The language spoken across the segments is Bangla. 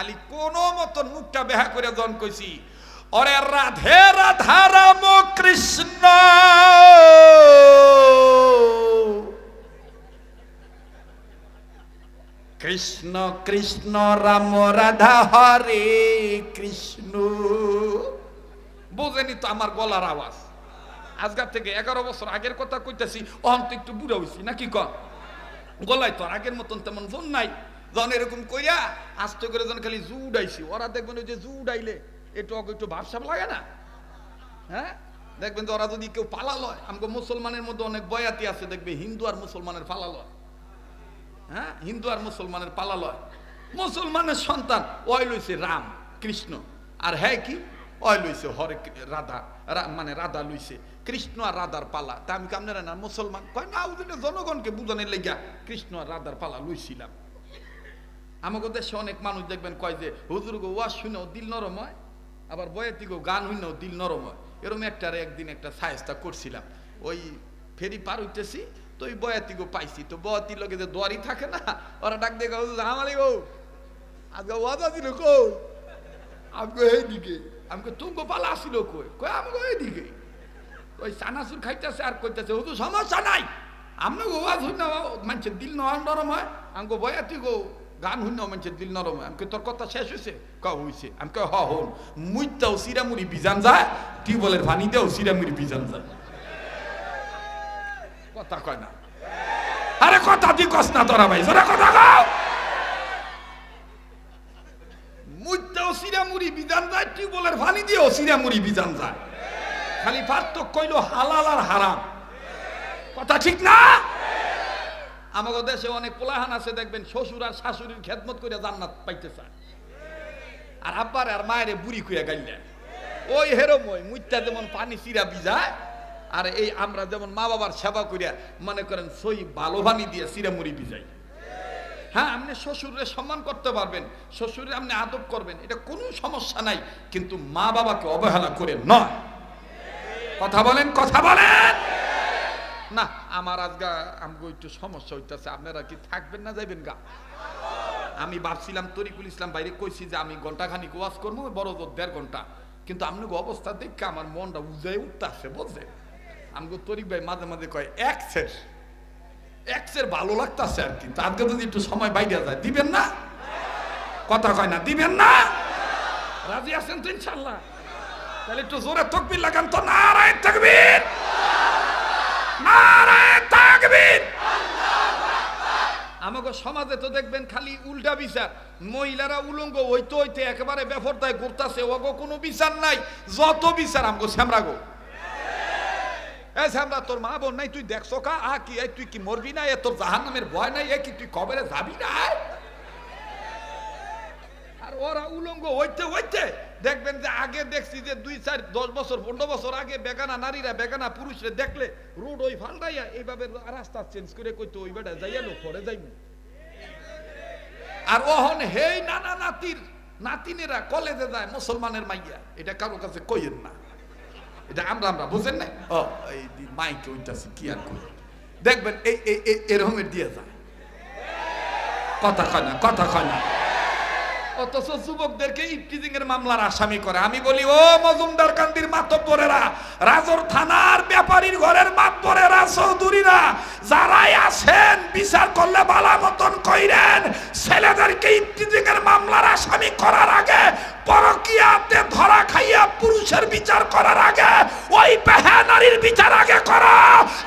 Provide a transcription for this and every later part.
খালি কোন মতন মুখটা বেহা করে জন কইছি অরে রাধে রাধা রাম কৃষ্ণ। কৃষ্ণ কৃষ্ণ, রাম রাধা, হরে কৃষ্ণ। বোঝেনি তো আমার গলার আওয়াজ। আজকাল থেকে এগারো বছর আগের কথা কইতেছি, অহন তো একটু বুড়া হইছি, নাকি ক গলায় তো আগের মতন তেমন ফোন নাই। যখন এরকম কইরা আস্তে করে যখন খালি জু উড়াইছি ওরা দেখবেন ওই যে জু উড়াইলে একটু একটু ভাবসাব লাগে না? হ্যাঁ? দেখবেন যে ওরা যদি কেউ পালালো আমাকে মুসলমানের মধ্যে অনেক বয়াতি আছে, দেখবে হিন্দু আর মুসলমানের পালালো হ্যাঁ? হিন্দু আর মুসলমানের পালালয় মুসলমানের সন্তান, ওই লইছে রাম, কৃষ্ণ। আর হ্যাঁ কি? ওই লইছে হরে রাধা মানে রাধা লইছে। কৃষ্ণ আর রাধার পালা। তা আমি কামনে না, মুসলমান কয় না জনগণকে বুঝানোর লেগা কৃষ্ণ আর রাধার পালা লইছিলাম। আমাকে দেশে অনেক মানুষ দেখবেন কয় যে, হুজুর গো, ওয়াজ শুনেও দিল নরম হয়, আবার বয়াতি গো গান শুনেও দিল নরম হয়। এরম একটারে একদিন একটা সায়স্তা করছিলাম। ওই ফেরি পার হইতেছি, তো ওই বয়াতি গো পাইছি। তো বয়াতির লগে যে দোয়ারি থাকে না, ওরা ডাক দিয়ে গো আমালি গো আজকে ওয়াদা দিল কো আমাকে এইদিকে আমাকে তুমি পালা আসিল কই? কই আমাকে এইদিকে ওই চানাচুর খাইতেছে আর কইতেছে, হুজুর, সমস্যা নাই। আমরা গো ওয়াজ হই না মানুষের দিল নরম হয়। আমাকে বয়াতি গো গান হই না মানুষের দিল নরম আমাকে তোর কথা শেষ হয়েছে ক হইছে। আমাকে হ, হন। মুইতাও সিরামুড়ি বিজান যায়, টিউবওয়েলের পানি দেও সিরামুড়ি বিজান যায়। কথা কয় না। আরে কথা দি কস না তোরা ভাই তোরা কথা কও। মুইতাও সিরামুড়ি বিজান যায়, টিউবওয়েলের পানি দিও সিরামুড়ি বিজান যায়। খালি পার্থক্য কইল হালাল আর হারাম। কথা ঠিক না? আমাদের দেশে অনেক পোলাহান আছে, দেখবেন শ্বশুর আর শাশুড়ির খেদমত করে জান্নাত পাইতে চায় আর আব্বার আর মায়ের বুড়ি কুয়া গাইলে। ওই হেরময় মুইটা যেমন পানি চিরা বিজায় আর এই আমরা যেমন মা বাবার সেবা করিয়া মনে করেন সই ভালো দিয়ে চিরা মুড়ি বিজাই হ্যাঁ আপনি শ্বশুরের সম্মান করতে পারবেন শ্বশুরে আপনি আদব করবেন, এটা কোনো সমস্যা নাই, কিন্তু মা বাবাকে অবহেলা করে নয়। কথা বলেন কথা বলেন! না, আমার আজগা আমগো একটু সমস্যা হইতেছে, আপনারা কি থাকবেন না যাইবেন গা? আমি ভাবছিলাম তরিকুল ইসলাম বাইরে কইছি যে আমি ঘণ্টা খানিক ওয়াজ করব, বড় জোর দেড় ঘণ্টা কিন্তু আপনি অবস্থা দেখে আমার মনটা উজাই উঠতেছে বলছে আমগো তরিক ভাই মাঝে মাঝে কয় এক শেষ এক্সের ভালো লাগতাছে আর কি। তাকে যদি একটু সময় বাইরে যায়, দিবেন না? কথা কয় না, দিবেন না? রাজি আছেন তো ইনশাল্লাহ। তাহলে একটু জোরে তকবির লাগান তো তকবির নারায় তকবির। আমাকে সমাজে তো দেখবেন খালি উল্টা বিচার। মহিলারা উলঙ্গ হইতে হইতে একেবারে বেফরদায় ঘুরতাছে, ওগো কোনো বিচার নাই, যত বিচার আমগো শ্যামরা গো। এ শ্যামরা, তোর মা বোন নাই, তুই দেখছ কা? আ কি, এই তুই কি মরবি না? এ তোর জাহান নামের ভয় নাই, এ কি তুই কবরে যাবি না? আর ওরা উলঙ্গ হইতে হইতে দেখবেন যে আগে দেখছি যে দুই চার, দশ বছর, পনেরো বছর আগে বেগানা নারীরা, বেগানা পুরুষরা দেখলে রোড ওই ফাল্টাইয়া এইভাবে রাস্তা চেঞ্জ করে কইতো, ওই বেটা যাইয়া লোক করে যাইব আর ওহন হেই নানা নাতির, নাতিনেরা কলেজে যায় মুসলমানের মাইয়া, এটা কারও কাছে কইেন না। এটা আমরা আমরা বুঝেন নাই? ও, এই মাইকে ওইটাছে কি আর কই দেখবেন, এই এরকমের দিয়ে যায়। কথা কয় না, কথা কয় না। অথচ যুবকদেরকে ইফটিজিং এর মামলার আসামি করে। আমি বলি, ও মজুমদার কান্দির মাতব্বরেরা, রাজর থানার ব্যাপারীর ঘরের মাতব্বরেরা, চৌধুরীরা, যারাই আছেন, বিচার করলে বালা মতন কইরেন, ছেলেদেরকে ইফটিজিং এর মামলার আসামি করার আগে, পরকিয়াতে ধরা খাইয়া পুরুষের বিচার করার আগে, ওই বেহা নারীর বিচার আগে করো।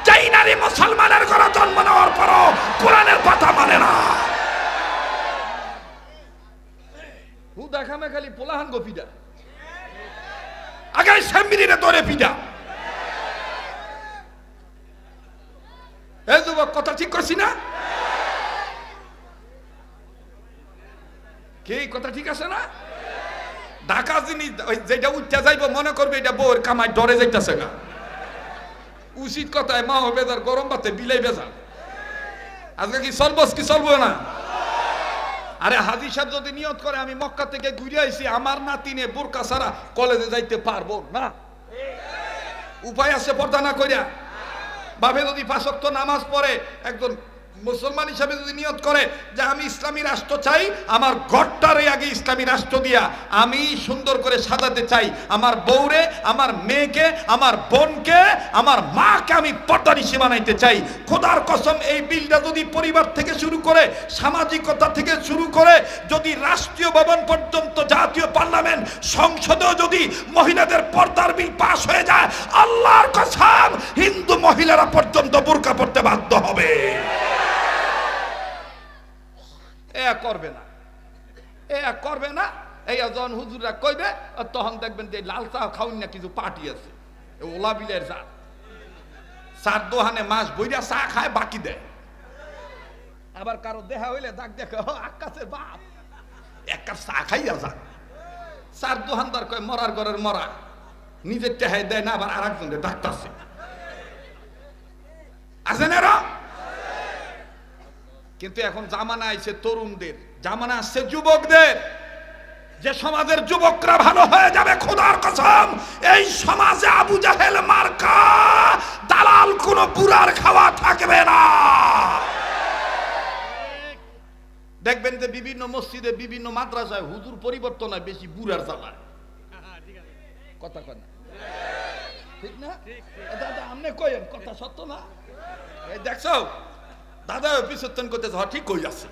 যেই নারী মুসলমানের ঘরে জন্ম নেওয়ার পরও কোরআনের কথা মানে না। হু দেখামে খালি পোলাহান গো পিডা। আগে স্যাম্বিরিনে তোরে পিডা। এই যুবক, কথা ঠিক করছি না? কি, কথা ঠিক আছে না? ঢাকা জিনিস যেটা উঠতে যাইব, মনে করবে এটা বউর কামাই, ডরে যাইতেছে না। উচিত কথায় মা বেজার গরম ভাতে বিলাই বেজার আজকে কি চলবস কি চলবো না? আরে হাজি সাহেব যদি নিয়ত করে, আমি মক্কা থেকে ঘুরে আইছি, আমার নাতিনে বোরকা ছাড়া কলেজে যাইতে পারব না। উপায় আছে পর্দা না করিয়া বাবে যদি পাশক্ত নামাজ পড়ে, একজন মুসলমান হিসাবে যদি নিয়ত করে যে আমি ইসলামী রাষ্ট্র চাই, আমার ঘরটারে আগে ইসলামী রাষ্ট্র দিয়া আমি সুন্দর করে সাজাতে চাই। আমার বউরে, আমার মেয়েকে, আমার বোনকে, আমার মাকে আমি পর্দানিশি বানাইতে চাই। খোদার কসম, এই বিলটা যদি পরিবার থেকে শুরু করে, সামাজিকতা থেকে শুরু করে, যদি রাষ্ট্রীয় ভবন পর্যন্ত, জাতীয় পার্লামেন্ট, সংসদেও যদি মহিলাদের পর্দার বিল পাশ হয়ে যায়, আল্লাহর কসম, হিন্দু মহিলারা পর্যন্ত বোরকা পড়তে বাধ্য হবে। এ করবে না। এ করবে না, এই যখন হুজুররা কইবে তখন দেখবেন যে লাল চা খাওয়ান না কিছু পার্টি আছে। ওলা বিলের চা চার দোহানে মাছ বইরা চা খায়, বাকি দেয়। আবার কারও দেহা হইলে দাগ দেখে আকাশের বাপ। এক কাপ চা খাইয়া যা চার দোহানদার কয়, মরার ঘরের মরা। নিজের টেহাই দেয় না, আবার আর একজনের ডাক্তারছে আছে না এরা? কিন্তু এখন জামানা আইছে তরুণদের। জামানা আসছে যুবকদের। যে সমাজের যুবকরা ভালো হয়ে যাবে খোদার কসম এই সমাজে আবু জাহেল মার্কা দালাল কোন বুড়ার খাওয়া থাকবে না। দেখবেন যে বিভিন্ন মসজিদে বিভিন্ন মাদ্রাসায় হুজুর পরিবর্তন হয় বেশি বুড়ার জ্বালায়। কথা কয় না? ঠিক না? দাদা আপনি কইেন কথা সত্য না? এই দেখছ? দাদা পিছন করতেছে হ ঠিক কই আছে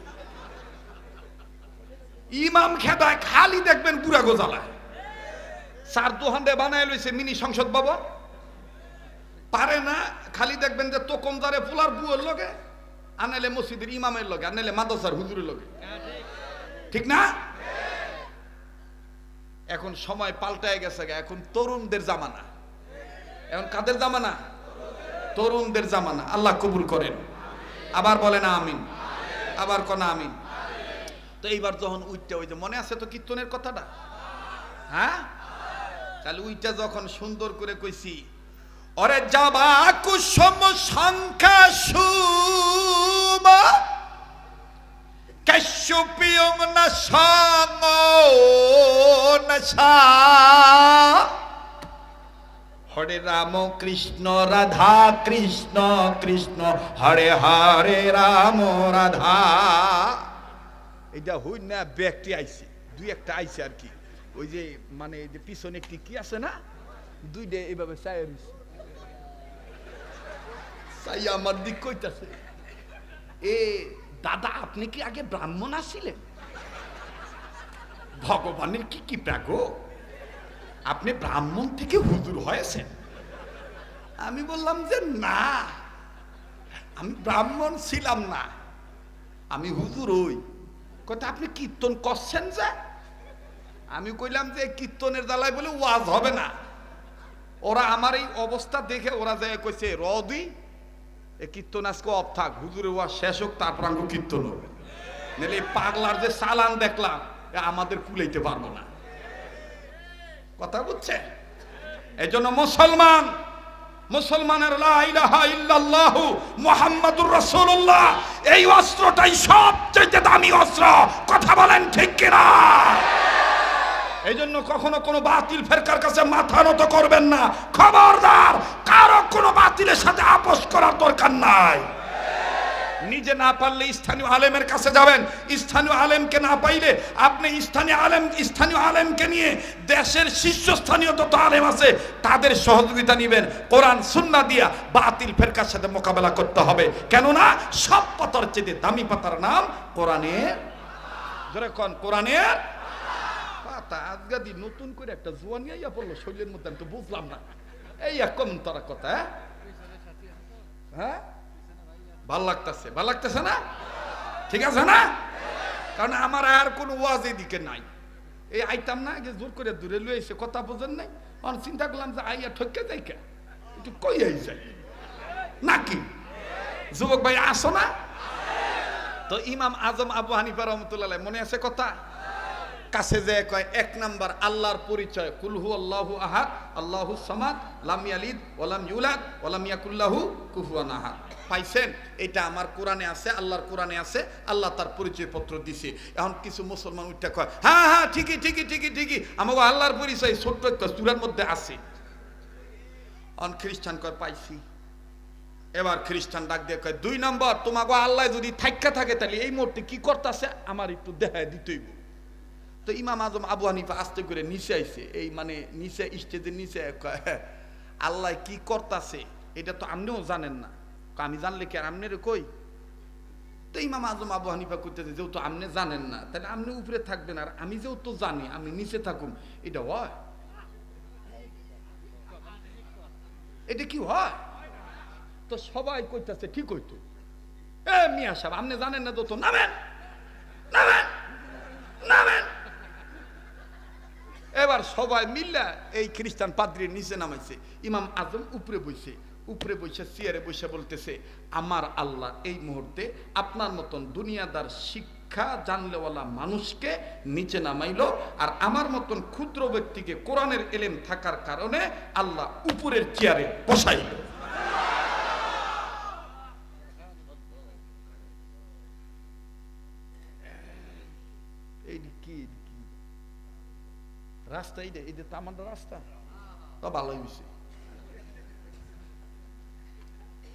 ইমাম খেদায় খালি দেখবেন বুড়া গোজালায়। চার দোহান্ডে বানায় লইছে মিনি সংসদ ভবন। পারে না, খালি দেখবেন যে তোকমদারে ফুলার বুয়ের লগে আনাইলে মসজিদের ইমামের লগে আনাইলে মাদ্রাসার হুজুরের লগে। ঠিক না? এখন সময় পাল্টায় গেছে এখন তরুণদের জামানা। এখন কাদের জামানা? তরুণদের জামানা। আল্লাহ কবুল করেন। আবার বলে না আমিন। আবার কনা আমিন। তো এইবার যখন উইটটা ওই যে মনে আছে তো কীর্তনের কথাটা? হ্যাঁ? তাহলে উইটা যখন সুন্দর করে কইছি, অরে যাবা কুসম সংখ্যা সুবা কাশ্যপিয়ং না সঙ্গ নশা হরে রাম কৃষ্ণ রাধা কৃষ্ণ কৃষ্ণ। হরে হরে রাম রাধা। এটা হই না ব্যক্তি আইছে। দুই একটা আইছে আর কি। ওই যে মানে এই যে পিছনে একটি কি আছে না? দুই দুইটা এইভাবে চাই চাই আমার দিক কইতাছে। এ দাদা আপনি কি আগে ব্রাহ্মণ আসছিলেন ভগবানের কি কি প্রাগো আপনি ব্রাহ্মণ থেকে হুজুর হয়েছেন। আমি বললাম যে না, আমি ব্রাহ্মণ ছিলাম না, আমি হুজুর ওই কথা আপনি কীর্তন করছেন যে? আমি কইলাম যে, কীর্তনের জ্বালায় বলে ওয়াজ হবে না। ওরা আমার এই অবস্থা দেখে ওরা যায় কইছে, রদি, এ কীর্তন আজকে অফ থাক হুজুরে ওয়াজ শেষ হোক, তারপর আমি কীর্তন হবে। নাহলে এই পাগলার যে চালান দেখলাম আমাদের কুলাইতে পারব না। কথা বুঝছে এই জন্য মুসলমান, মুসলমানের ইল্লাল্লাহু মুহাম্মাদুর রাসূলুল্লাহ, এই অস্ত্রটাই সবচেয়ে দামি অস্ত্র। কথা বলেন ঠিক কিনা? এই জন্য কখনো কোনো বাতিল ফেরকার কাছে মাথা নত করবেন না। খবরদার, কারও কোনো বাতিলের সাথে আপোষ করার দরকার নাই। নিজে না পারলে স্থানীয় আলেমের কাছে যাবেন। স্থানীয় আলেমকে না পাইলে আপনি স্থানীয় আলেম, স্থানীয় আলেমকে নিয়ে দেশের শীর্ষস্থানীয় যত আলেম আছে, তাদের সহযোগিতা নেবেন। কোরআন সুন্না দিয়া বাতিল ফেরকার সাথে মোকাবেলা করতে হবে। কেননা সব পাতার চেয়ে দামি পাতার নাম কোরআনের জোরে কন? পাতা। আজগাদি নতুন করে একটা জোয়ানি আইয়া পড়ল শরীরের মধ্যে, আমি তো বুঝলাম না। এই কম তারা কথা হ্যাঁ? ভালো লাগতেছে ভালো লাগতেছে না? ঠিক আছে না? কারণ আমার আর কোনো ওয়াজ এদিকে নাই। এই আইতাম না আগে জোর করে দূরে লয়ে এসে কথা বোঝেন নাই। আমি চিন্তা করলাম যে আইয়া ঠকে যাই কে? একটু কই আই যাই নাকি? যুবক ভাই, আসো না? তো ইমাম আজম আবু হানিফা রহমতুল্লাহ, মনে আছে কথা? কাছে যে কয়, এক নাম্বার আল্লাহর পরিচয় কুলহু আল্লাহু আহাদ, আল্লাহু সামাদ, লাম ইয়ালিদ ওয়ালাম ইউলাদ ওয়ালাম ইয়াকুল্লাহু কুফুয়ান আহাদ। পাইছেন এটা আমার কোরআনে আছে আল্লাহর কোরআনে আছে আল্লাহ তার পরিচয় পত্র দিছে। এখন কিছু মুসলমান উঠে কয় হ্যাঁ হ্যাঁ ঠিকই ঠিকই ঠিকই ঠিকই আমাকে আল্লাহর পরিচয় ছোট্ট একটা চূড়ার মধ্যে আছে। অন খ্রিস্টান কয় পাইছি। এবার খ্রিস্টান ডাক দিয়ে কয় দুই নম্বর তোমাকে আল্লাহ যদি থাইকা থাকে তাহলে এই মুহূর্তে কি করতেছে? আমার একটু দেখায় দিতেইব। তো ইমাম আজম আবু হানিফা আস্তে করে নিচে আইছে এই মানে নিচে স্টেজের নিচে কয়, আল্লাহ কি করতাছে? এটা তো আপনিও জানেন না। আমি জানলে কি আর আমনের কই? তো ইমাম আজম আবু হানিফা করতেছে যেহেতু আপনি জানেন না, তাহলে আপনি উপরে থাকবেন, আর আমি যেহেতু জানি, আমি নিচে থাকুম, এটা হয়? এটা কি হয়? তো সবাই কইতাছে ঠিক হইতো এ, মিয়া সাহেব আপনি জানেন না তো নামেন নামেন নামেন। এবার সবাই মিল্লা এই খ্রিস্টান পাদ্রির নিচে নামাইছে, ইমাম আজম উপরে বইছে। উপরে বসে চেয়ারে বসে বলতেছে, আমার আল্লাহ এই মুহূর্তে আপনার মতন দুনিয়াদার শিক্ষা জানলেওয়ালা মানুষকে নিচে নামাইলো আর আমার মতন ক্ষুদ্র ব্যক্তিকে কোরআনের এলেম থাকার কারণে আল্লাহ উপরের চেয়ারে বসাইল। রাস্তা এইটা এটা তো আমাদের রাস্তা? তো ভালোই হয়েছে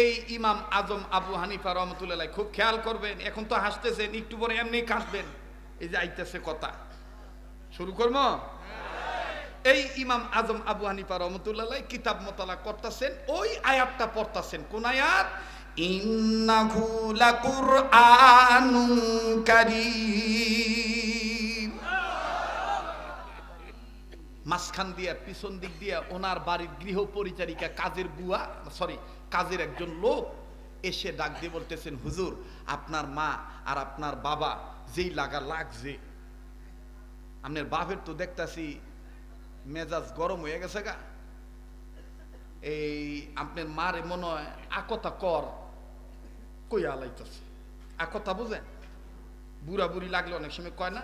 এই ইমাম আজম আবু হানিফা রহমতুল্লাহ খুব খেয়াল করবেন, এখন তো হাসতেছেন, একটু পরে এমনি কাঁদবেন। এই যে আইতেছে কথা। শুরু করব? এই ইমাম আজম আবু হানিফা রহমতুল্লাহ কিতাব মোতালা করতেছেন, ওই আয়াতটা পড়তাছেন। কোন আয়াত? মাঝখান দিয়া, পিছন দিক দিয়া ওনার বাড়ির গৃহ পরিচারিকা কাজের বুয়া সরি কাজের একজন লোক এসে ডাক দিয়ে বলতেছেন, হুজুর, আপনার মা আর আপনার বাবা যেই লাগা লাগছে। আপনার বাপের তো দেখতাছি মেজাজ গরম হয়ে গেছে গা। এই আপনার মারে মনে হয় আকতা কর কইয়া লাইতেছে। আকতা বুঝেন? বুড়া বুড়ি লাগলে অনেক সময় কয় না,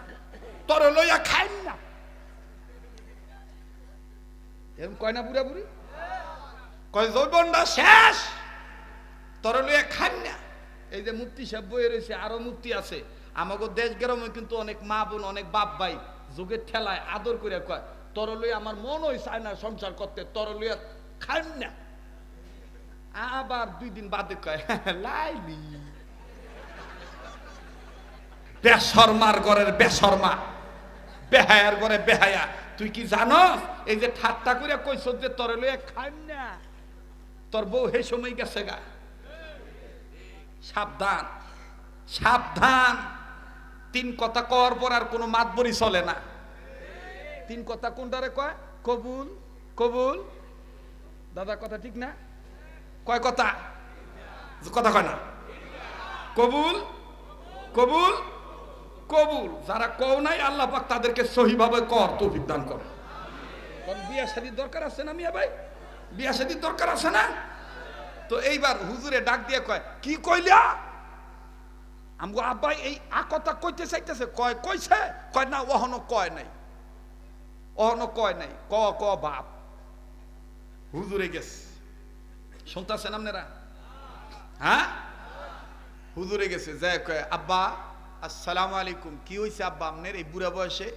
তোর লইয়া খাইন না। এরকম কয় না বুড়া বুড়ি? কয়, যৌবনটা শেষ? তোর লইয়া খান না এই যে মুক্তি সাহেব বইয়ে রয়েছে, আরও মুক্তি আছে। আমাকে দেশ গ্রামে কিন্তু অনেক মা বোন, অনেক বাপ ভাই যুগের ঠেলায় আদর করে কয় তোর লইয়া আমার মন ওই চায় না সংসার করতে তোর লইয়া খান না আবার দুই দিন বাদে কয়, লাইলি। বেশরমার ঘরের বেশরমা বেহায়ার ঘরে বেহায়া। তুই কি জানস? এই যে ঠাট্টা করে কইস যে তোর লইয়া খান না তোর বউ হে সময় গেছে গা। সাবধান সাবধান। তিন কথা কর পর আর কোনো মাতবরি চলে না। তিন কথা কোনটারে কয়? কবুল কবুল। দাদা কথা ঠিক না? কয় কথা? কথা কয় না। কবুল কবুল কবুল। যারা কও নাই, আল্লাহ পাক তাদেরকে সহিভাবে কর, তৌফিক দান কর। বিয়া শাদির দরকার আছে না মিয়া ভাই? বিয়া শাদির দরকার আছে না? তো এইবার হুজুরে ডাক দিয়ে কয়, কি কইলা? আমগো আব্বাই এই আ কথা কইতে চাইতেছে। কয়, কইছে? কয়, না ওহনো কয় নাই। অহনো কয় নাই। ক ক, বাপ। হুজুরে গেছে। শুনতেছেন আপনারা? হ্যাঁ? হুজুরে গেছে। যে কয়, আব্বা, আসসালামু আলাইকুম। কি হইছে আব্বা আপনার এই বুড়া বয়সে?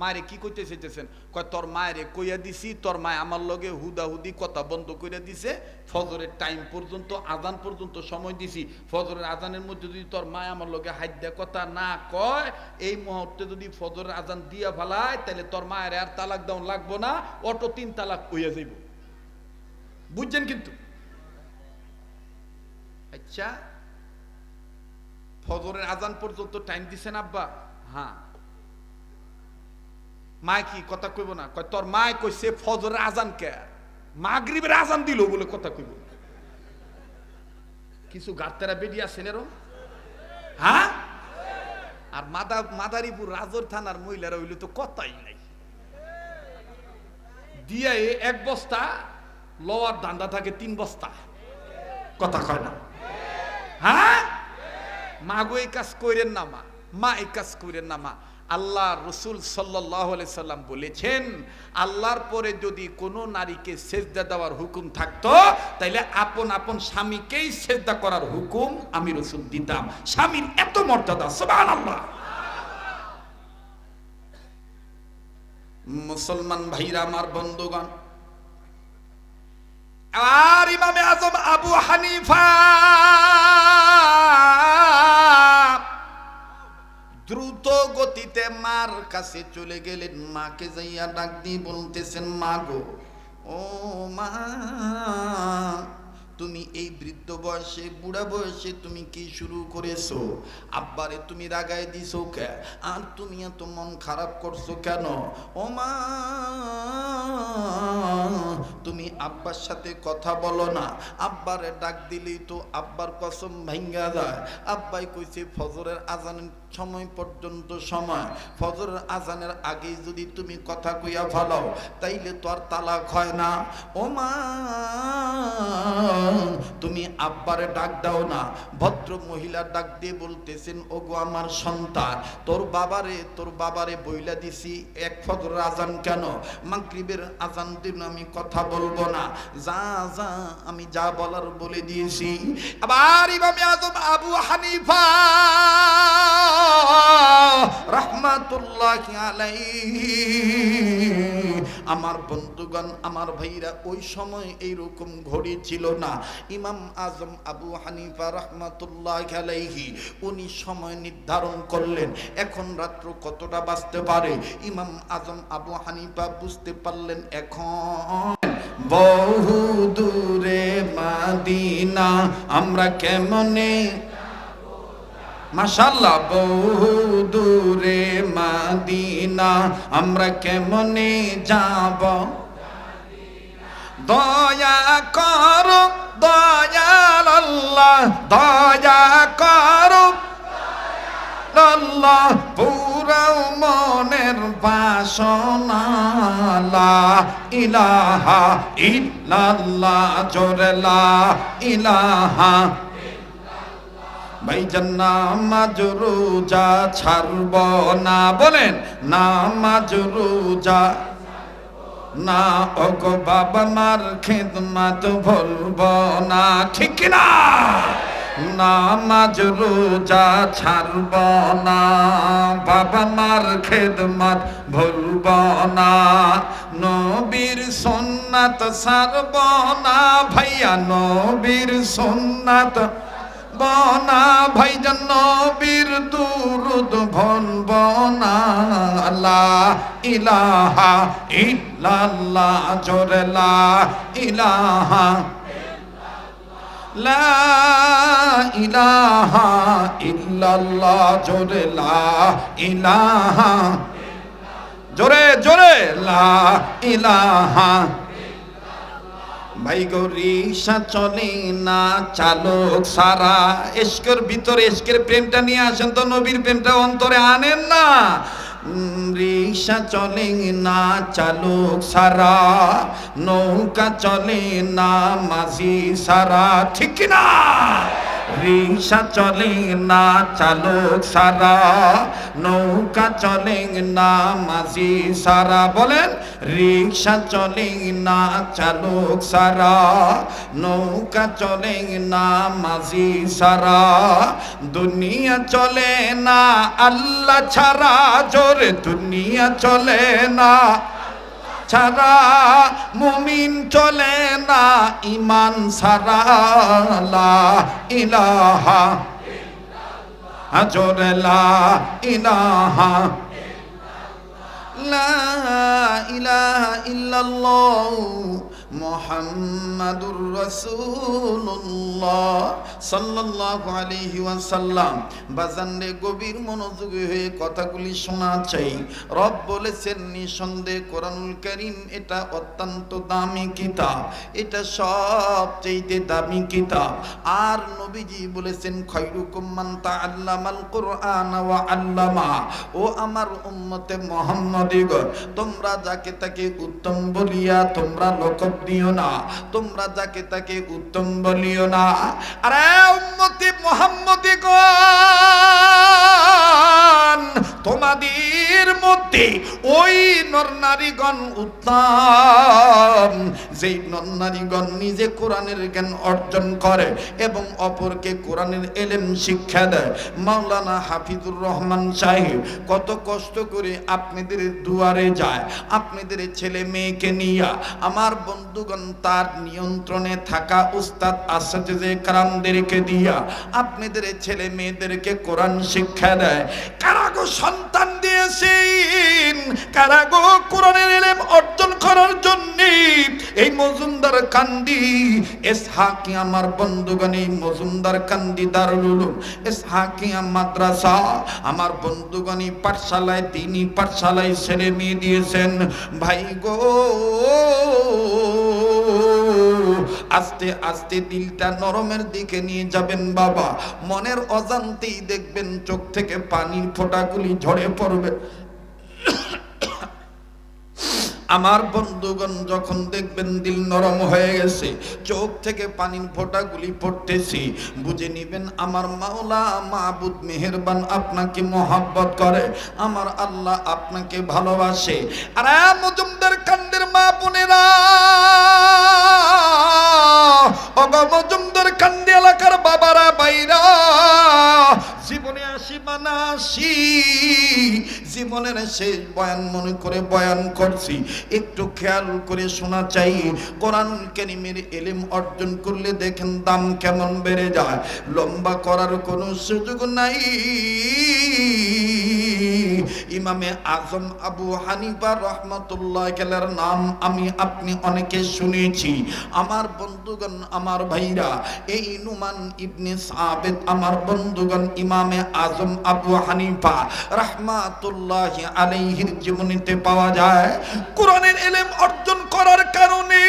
মায়েরে কি কইতে চাইতেছেন কয়, তোর মায়েরে কইয়া দিছি, তোর মায় আমার লগে হুদা হুদি কথা বন্ধ করে দিছে। ফজরের টাইম পর্যন্ত, আজান পর্যন্ত সময় দিছি। ফজরের আজানের মধ্যে যদি তোর মায় আমার লগে হাইদ্যা কথা না কয়, এই মুহূর্তে যদি ফজরের আজান দিয়া ফেলায় তাহলে তোর মায়ের আর তালাক দাও লাগবো না, অটো তিন তালাক হইয়া যাইব। বুঝছেন কিন্তু? আচ্ছা ফজরের আজান পর্যন্ত টাইম দিছেন আব্বা? হ্যাঁ। মায় কি কথা কইব না? কয়, তোর মায় কইছে ফজরের আজান কে? মাগরিবের আজান দিল বলে কথা কইব। কিছু গাত্তারা বেডি আছেন এরম হ্যাঁ? আর মাদা, মাদারীপুর রাজর থানার মহিলারা হইলে তো কথাই নাই। দিয়া এক বস্তা, লওয়ার দান্দা থাকে তিন বস্তা। কথা কয় না? হ্যাঁ? মা গো এই কাজ কইরেন না মা মা এই কাজ কইরেন না মা। আল্লাহ রসুল সাল্লাহ সাল্লাম বলেছেন, আল্লাহর পরে যদি কোনো নারীকে সেজদা দেওয়ার হুকুম থাকতো, তাইলে আপন আপন স্বামীকেই সেজদা করার হুকুম আমি রসুল দিতাম। স্বামীর এত মর্যাদা সুবহান আল্লাহ মুসলমান ভাইরা, আমার বন্ধুগণ, আর ইমামে আজম আবু হানিফা দ্রুত গতিতে মার কাছে চলে গেলেন। মাকে যাইয়া ডাক দিয়ে বলতেছেন, মা গো, ও মা তুমি এই বৃদ্ধ বয়সে, বুড়া বয়সে তুমি কি শুরু করেছ? আব্বারে তুমি রাগায় দিছো কে? আর তুমি এত মন খারাপ করছ কেন? ও মা, তুমি আব্বার সাথে কথা বলো না। আব্বারে ডাক দিলেই তো আব্বার কসম ভাঙ্গা যায়। আব্বাই কইছে, ফজরের আজানের সময় পর্যন্ত সময়। ফজরের আজানের আগেই যদি তুমি কথা কইয়া ফেলাও, তাইলে তো আর তালাক হয় না। ও মা তুমি আব্বারে ডাক দাও না, ভদ্র মহিলা ডাক দিয়ে বলতেছেন, ওগো আমার সন্তান, তোর বাবারে তোর বাবারে বইলা দিছি এক ফজর আজান কেন? মাগরিবের আজান দিন আমি কথা বলব না। যা যা, আমি যা বলার বলে দিয়েছি। আবার ইমামে আজম আবু হানিফা রহমাতুল্লাহ আলাইহি আমার বন্ধুগণ, আমার ভাইরা, ওই সময় এইরকম ঘড়ি ছিল না। ইমাম আজম আবু হানিফা রহমাতুল্লাহ আলাইহি, উনি সময় নির্ধারণ করলেন। এখন রাত্র কতটা বাঁচতে পারে? ইমাম আজম আবু হানিফা বুঝতে পারলেন, এখন বহু দূরে মাদিনা, আমরা কেমনে মাশাল্লাহ বহু দূরে মাদিনা। আমরা কেমনে যাব? দয়া কর দয়াল আল্লাহ দয়া কর। আল্লাহ পুরাও মনের বাসনা লা ইলাহা ইল্লাল্লাহ জোরলা ইলাহা ভাইজান নামাজ রোজা ছাড়ব না, বলেন নামাজ রোজা না, ওগো বাবা মার খেদমাত ভুলব না, ঠিক না। নামাজ রোজা ছাড়ব না, বাবা মার খেদমাত ভুলব না। নবীর সোননাথ সারব না, ভাইয়া, নবীর সোননাথ বনা, ভাইজান নবীর দুরুদ ভন বনা। ইলাহা ইল্লাল্লাহ, জোরে লা ইলাহা লা ইলাহা ইল্লাল্লাহ, জোরে লা ইলাহা জোরে জোরে লা ইলাহা ভাই গো রিক্সা চলে না চালক সারা। এসকের ভিতরে এসকের প্রেমটা নিয়ে আসেন তো, নবীর প্রেমটা অন্তরে আনেন না। রিসা চলে না চালক সারা, নৌকা চলে না মাঝি সারা। ঠিক না রিক্সা চলে না, চালক সারা, নৌকা চলে না, মাঝি সারা। বলেন, রিক্সা চলে না, চালক সারা, নৌকা চলে না, মাঝি সারা। দুনিয়া চলে না, আল্লাহ ছাড়া জোরে দুনিয়া চলে না। ছাড়া মুমিন চলে না ইমান সারা ইলাহা জোরে লা ইলাহা লা ইলাহা ইল্লাল্লাহ। মুহাম্মাদুর রাসূলুল্লাহ সাল্লাল্লাহু আলাইহি ওয়াসাল্লাম। বাজানরে গভীর মনোযোগী হয়ে কথাগুলি শোনা চাই। রব বলেছেন, নিঃসন্দেহে কোরআনুল কারীম এটা অত্যন্ত দামি কিতাব। এটা সবচেয়ে দামি কিতাব। আর নবীজি বলেছেন খৈরুকুম মান তাআল্লামাল কুরআন ওয়া আল্লামা। ও আমার উম্মতে মুহাম্মাদিগণ, তোমরা যাকে তাকে উত্তম বলিয়া তোমরা লোকপ্রিয় দিও না তোমরা যাকে তাকে উত্তম বলিও না। আরে উম্মতি মোহাম্মদি গণ তোমাদের মধ্যে। ওই নরনারীগণ উত্তম, যেই নরনারীগণ নিজে কোরআনের জ্ঞান অর্জন করে এবং অপরকে কোরআনের এলেম শিক্ষা দেয়। মাওলানা হাফিজুর রহমান সাহেব, কত কষ্ট করে আপনাদের দুয়ারে যায়, আপনাদের ছেলে মেয়েকে নিয়ে। আমার বন্ধুগণ তার নিয়ন্ত্রণে থাকা উস্তাদ আসাদে কারামদেরকে দিয়া আপনাদের ছেলে মেয়েদেরকে কোরআন শিক্ষা দেয়। কারাগো সন্তান দিয়েছেন। কারাগো কোরআনের এলেম অর্জন করার জন্য। এই মজুমদার কান্দি, এসহাকি আমার বন্ধুগণ, এই মজুমদার কান্দি দারুল উলুম এসহাকিয়া মাদ্রাসা, আমার বন্ধুগণই পাঠশালায় তিনি পাঠশালায় ছেলে মেয়ে দিয়েছেন। ভাই গো আস্তে আস্তে দিলটা নরমের দিকে নিয়ে যাবেন বাবা। মনের অজান্তেই দেখবেন চোখ থেকে পানির ফোঁটাগুলি ঝরে পড়বে। আমার বন্ধুগণ যখন দেখবেন দিল নরম হয়ে গেছে, চোখ থেকে পানির ফোঁটাগুলি পড়তেছি, বুঝে নিবেন আমার মাওলা মাহবুদ মেহেরবান আপনাকে মহাব্বত করে, আমার আল্লাহ আপনাকে ভালোবাসে। আর মজুমদার কান্দের মা বোনেরা! অগ মজুমদার কান্দি এলাকার বাবারা বাইরা জীবনে আসি মানাসি জীবনের শেষ বয়ান মনে করে বয়ান করছি। একটু খেয়াল করে শোনা চাই, কোরআন কেরিমের এলিম অর্জন করলে দেখেন দাম কেমন বেড়ে যায়। লম্বা করার কোনো সুযোগ নাই। ইমামে আজম আবু হানিফা রহমতুল্লাহ কেলার নাম আমি আপনি অনেকে শুনেছি। আমার বন্ধুগণ, আমার ভাইরা, এই নুমান ইবনে সাবেদ আমার বন্ধুগণ, ইমামে আজম আবু হানিফা রহমাতুল্লাহ আলাইহির জীবনীতে পাওয়া যায়, কোরআনের এলেম অর্জন করার কারণে।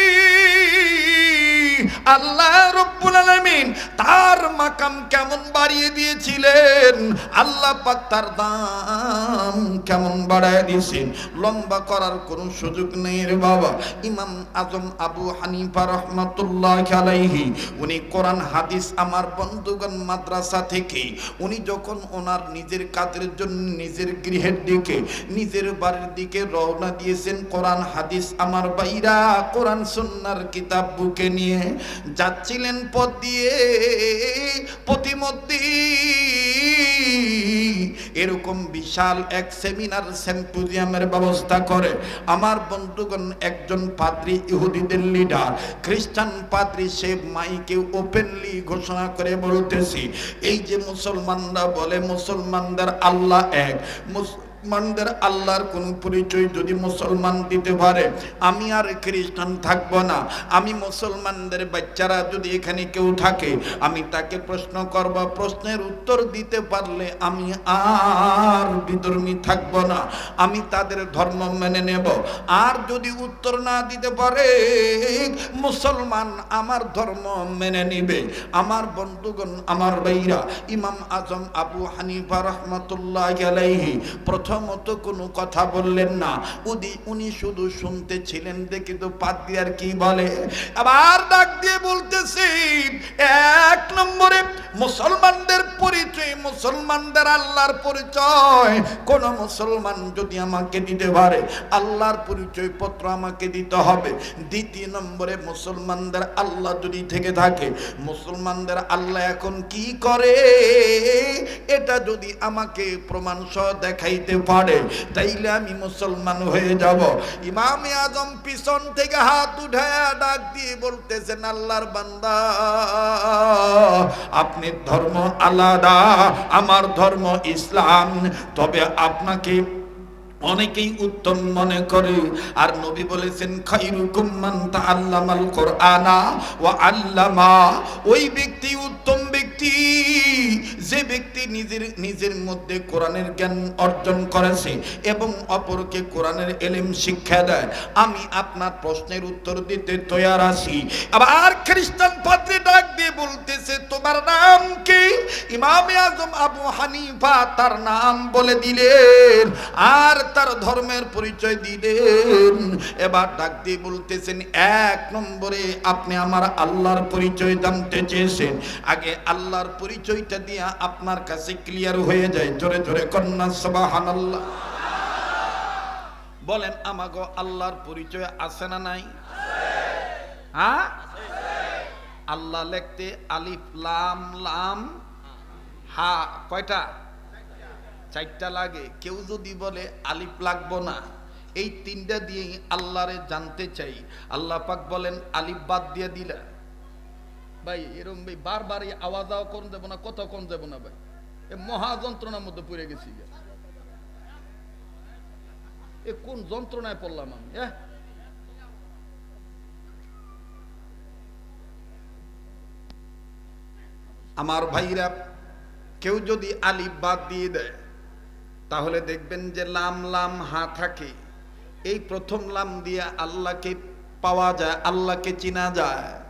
আল্লাহ রব্বুল আলামিন তার মাকাম কেমন বাড়িয়ে দিয়েছিলেন? আল্লাহ তার দাম কেমন বাড়ায় দিয়েছেন? লম্বা করার সুযোগ নেই রে বাবা। ইমাম আজম আবু হানিফা রহমাতুল্লাহ আলাইহি, উনি কোরআন, হাদিস আমার বন্ধুগণ মাদ্রাসা থেকে, উনি যখন ওনার নিজের কাজের জন্য নিজের গৃহের দিকে, নিজের বাড়ির দিকে রওনা দিয়েছেন, কোরআন, হাদিস আমার বাইরা কোরআন, সুন্নার কিতাব বুকে নিয়ে যাচ্ছিলেন পথ দিয়ে প্রতিমধ্যে এরকম বিশাল এক সেমিনার সেম্পোজিয়ামের ব্যবস্থা করে আমার বন্ধুগণ একজন পাদ্রী ইহুদিদের লিডার খ্রিস্টান পাদ্রী সে মাইকে ওপেনলি ঘোষণা করে বলতেছি, এই যে মুসলমানরা বলে, মুসলমানদের আল্লাহ এক মুসলমানদের আল্লাহর কোন পরিচয় যদি মুসলমান দিতে পারে, আমি আর খ্রিস্টান থাকব না। আমি মুসলমানদের বাচ্চারা যদি এখানে কেউ থাকে, আমি তাকে প্রশ্ন করব, প্রশ্নের উত্তর দিতে পারলে আমি আর বিধর্মী থাকব না। আমি তাদের ধর্ম মেনে নেব। আর যদি উত্তর না দিতে পারে, মুসলমান আমার ধর্ম মেনে নিবে। আমার বন্ধুগণ, আমার ভাইরা, ইমাম আজম আবু হানিফা রহমতুল্লাহ আলাইহি প্রথমত কোনো কথা বললেন না। উদি, উনি শুধু শুনতেছিলেন, দেখি তো পাতিয়ার কি বলে। আবার ডাক দিয়ে বলতেছি, এক নম্বরে মুসলমানদের পরিচয়, মুসলমানদের আল্লাহর পরিচয়। কোন মুসলমান যদি আমাকে দিতে পারে, আল্লাহর পরিচয় পত্র আমাকে দিতে হবে। দ্বিতীয় নম্বরে মুসলমানদের আল্লাহ যদি থেকে থাকে, মুসলমানদের আল্লাহ এখন কি করে? এটা যদি আমাকে প্রমাণ সহ দেখাইতে পারে, তাইলে আমি মুসলমান হয়ে যাব। ইমামে আজম পিছন থেকে হাত উঠায় ডাক দিয়ে বলতেছেন, আল্লাহর বান্দা, আপনি ধর্ম আলাদা, আমার ধর্ম ইসলাম। তবে আপনাকে অনেকেই উত্তম মনে করে। আর নবী বলেছেন, খাইরুকুম মান তাআল্লামাল কোরআনা ওয়া আল্লামা। ওই ব্যক্তি উত্তম নিজের নিজের মধ্যে কোরআনের জ্ঞান অর্জন করেছে এবং অপরকে কোরআনের এলেম শিক্ষা দেয়। আমি আপনার প্রশ্নের উত্তর দিতে তৈয়ার আছি। আবার খ্রিস্টান পাত্রে ডাক দিয়ে বলতেছে, তোমার নাম কি? ইমামে আজম আবু হানিফা তার নাম বলে দিলেন, আর তার ধর্মের পরিচয় দিলেন। এবার ডাক দিয়ে বলতেছেন, এক নম্বরে আপনি আমার আল্লাহর পরিচয় জানতে চেয়েছেন। আগে আল্লাহর পরিচয়টা দিয়ে আপনার কাছে ক্লিয়ার হয়ে যায়। জোরে জোরে কন্যা সবাহান বলেন, আমাগো আল্লাহর পরিচয় আছে না নাই? হ্যাঁ? আল্লাহ লিখতে আলিফ, লাম লাম। হা, কয়টা? চারটা লাগে। কেউ যদি বলে আলিফ লাগবো না, এই তিনটা দিয়েই আল্লাহরে জানতে চাই। আল্লাহ পাক বলেন, আলিফ বাদ দিয়ে দিলা। ভাই, এরম ভাই বারবার আওয়াজ আওয়া কোন দেবো না কত কোন দেবো না, ভাই। মহা যন্ত্রণার মধ্যে পড়ে গেছি এ কোন যন্ত্রণায় পড়লাম আমি হ্যাঁ? আমার ভাইরা, কেউ যদি আলিফ বাদ দিয়ে দেয়, তাহলে দেখবেন যে লাম লাম হা থাকে। এই প্রথম লাম দিয়ে আল্লাহকে পাওয়া যায়, আল্লাহকে চিনা যায়।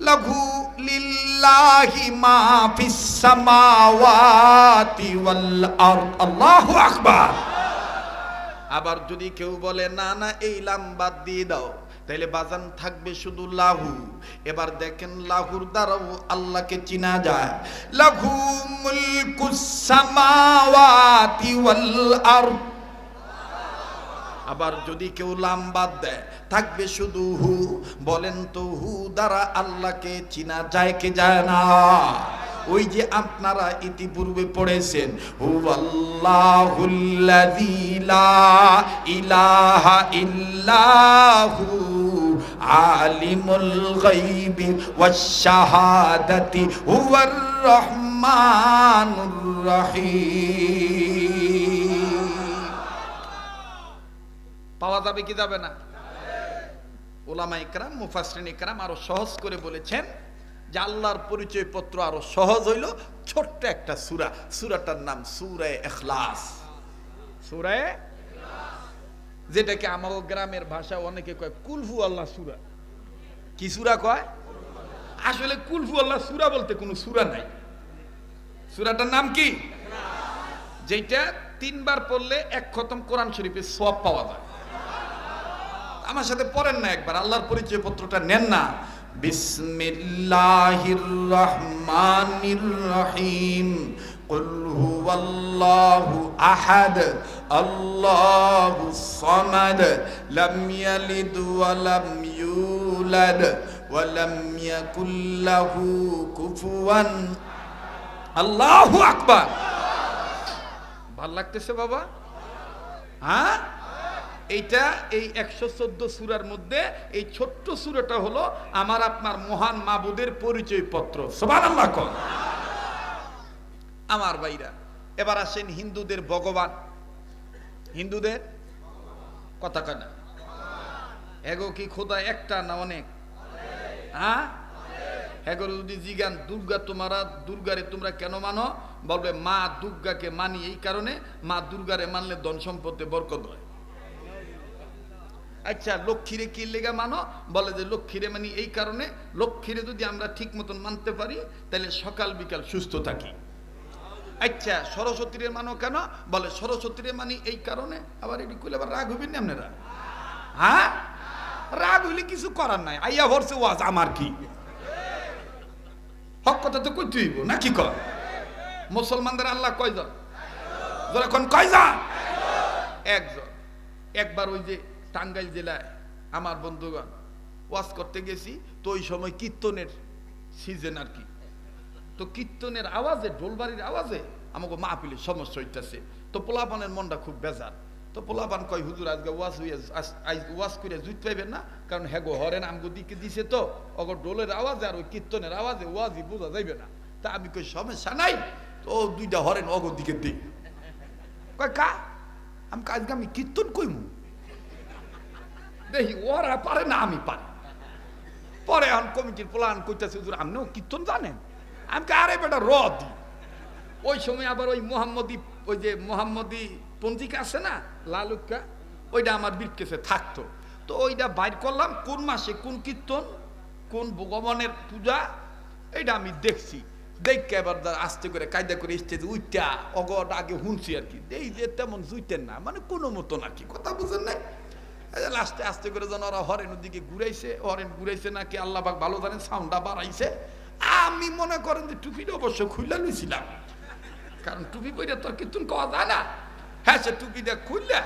লাঘু লিল্লাহি মা ফিস সামাওয়াতি ওয়াল আরদ আল্লাহু আকবার আবার যদি কেউ বলে, না না, এই লাম দিয়ে দাও তাহলে বাজান থাকবে শুধু লাহু। এবার দেখেন লাহুর দ্বারাও আল্লাহকে চিনা যায়। লাহু মুলকুস সামাওয়াতি ওয়াল আরদ। আবার যদি কেউ লাম বাদ দেয়, থাকবে শুধু হু, বলেন তো হু দ্বারা আল্লাহকে চিনা যায় কি যায় না? ওই যে আপনারা ইতিপূর্বে পড়েছেন, হু ইলাহা ইল্লাহু আলিমুল গায়বি ওয়াশ শাহাদাতি হুয়ার রহমানুর রহিম। পাওয়া যাবে কি যাবে না? ওলামা ইকরাম মুফাসরিন ইকরাম আরও সহজ করে বলেছেন যে আল্লাহর পরিচয় পত্র আরও সহজ হইল। ছোট্ট একটা সূরা, সুরাটার নাম সূরা ইখলাস। সূরা যেটাকে আমার গ্রামের ভাষা অনেকে কয় কুলফু আল্লাহ সুরা। কি সুরা কয়? আসলে কুলফু আল্লাহ সূরা বলতে কোনো সুরা নাই। সুরাটার নাম কি? যেটা তিনবার পড়লে এক খতম কোরআন শরীফে সব পাওয়া যায়। আমার সাথে পড়েন না একবার আল্লাহর পরিচয় পত্রটা নেন না বিসমিল্লাহির রহমানির রহিম قل هو الله أحد الله الصمد لم يلد ولم يولد ولم يكن له كفوا الله أكبر ভাল লাগতেছে বাবা হ্যাঁ এইটা এই একশো চোদ্দ সুরার মধ্যে এই ছোট্ট সুরাটা হলো আমার আপনার মহান মাবুদের পরিচয় পত্র। আমার ভাইরা, এবার আসেন হিন্দুদের ভগবান। হিন্দুদের কথা কানা এগো কি খোদা একটা না অনেক? হ্যাঁ? এগুলো যদি জিগান, দুর্গা তোমারা, দুর্গারে তোমরা কেন মানো? বলবে, মা দুর্গাকে মানি এই কারণে, মা দুর্গারে মানলে ধন সম্পত্তি বরকত হয়। আচ্ছা লক্ষ্মীরে কি লেগা মানো? বলে যে লক্ষ্মীরে মানি এই কারণে, লক্ষ্মীরে যদি আমরা ঠিক মতন মানতে পারি, তাহলে সকাল বিকাল সুস্থ থাকি। আচ্ছা সরস্বতীরে মানো কেন? বলে সরস্বতীরে মানি এই কারণে, আবার এটি কইলে আবার রাগ হইবেন না আপনারা? হ্যাঁ? রাগ হইলে কিছু করার নাই। আইয়া ভরছে, ওয়াজ আমার কি? হক কথা তো কইতে হইব, না কি কর? মুসলমানদের আল্লাহ কয়জন? যখন কয়জন? একজন। একবার ওই যে টাঙ্গাইল জেলায় আমার বন্ধুগণ, ওয়াজ করতে গেছি, তো ওই সময় কীর্তনের সিজন আর কি। তো কীর্তনের আওয়াজে, ঢোলবাড়ির আওয়াজে আমাকে মাহফিলের সমস্যা হইতেছে। তো পোলাপানের মনটা খুব বেজার। তো পোলাপান কয়, হুজুর, আজকে ওয়াজ হইয়া ওয়াজ করে জুত পাইবেন না? কারণ হেগো হরেন আমগো দিকে দিছে তো। অগর ডোলের আওয়াজে আর ওই কীর্তনের আওয়াজে ওয়াজই বোঝা যাইবে না। তা আমি কই, সমস্যা নাই? তো দুইটা হরেন অগর দিকে দিই কয়, কা? আমি আজকে আমি কীর্তন কইমু? দেখি ওরা পারে না আমি পারি। পরে এখন কমিটির প্লান করতেছে হুজুর, আপনিও কীর্তন জানেন? আমি আরে বেটা, র দি। ওই সময় আবার ওই মোহাম্মদী, ওই যে মোহাম্মদী পঞ্জিকা আছে না লালুক্কা ওইটা আমার বিটকেসে থাকতো। তো ওইটা বাইর করলাম, কোন মাসে কোন কীর্তন, কোন ভগবানের পূজা এটা আমি দেখছি। দেখকে এবার আস্তে করে কায়দা করে স্টেজে উইটা অগট আগে শুনছি আর কি। এই যে তেমন জুইতেন না মানে কোনো মতন আর কি, কথা বুঝেন নাই? লাস্টে আস্তে করে যেন ওরা হরেনের দিকে ঘুরাইছে, হরেন ঘুরাইছে নাকি আল্লাহ বাক ভালো জানেন সাউন্ডটা বাড়াইছে। আমি মনে করেন যে টুপিটা অবশ্য খুললা লইছিলাম। কারণ টুপি পরে তোর কীর্তন কওয়া যায় না। হ্যাঁ সে টুপিটা খুললা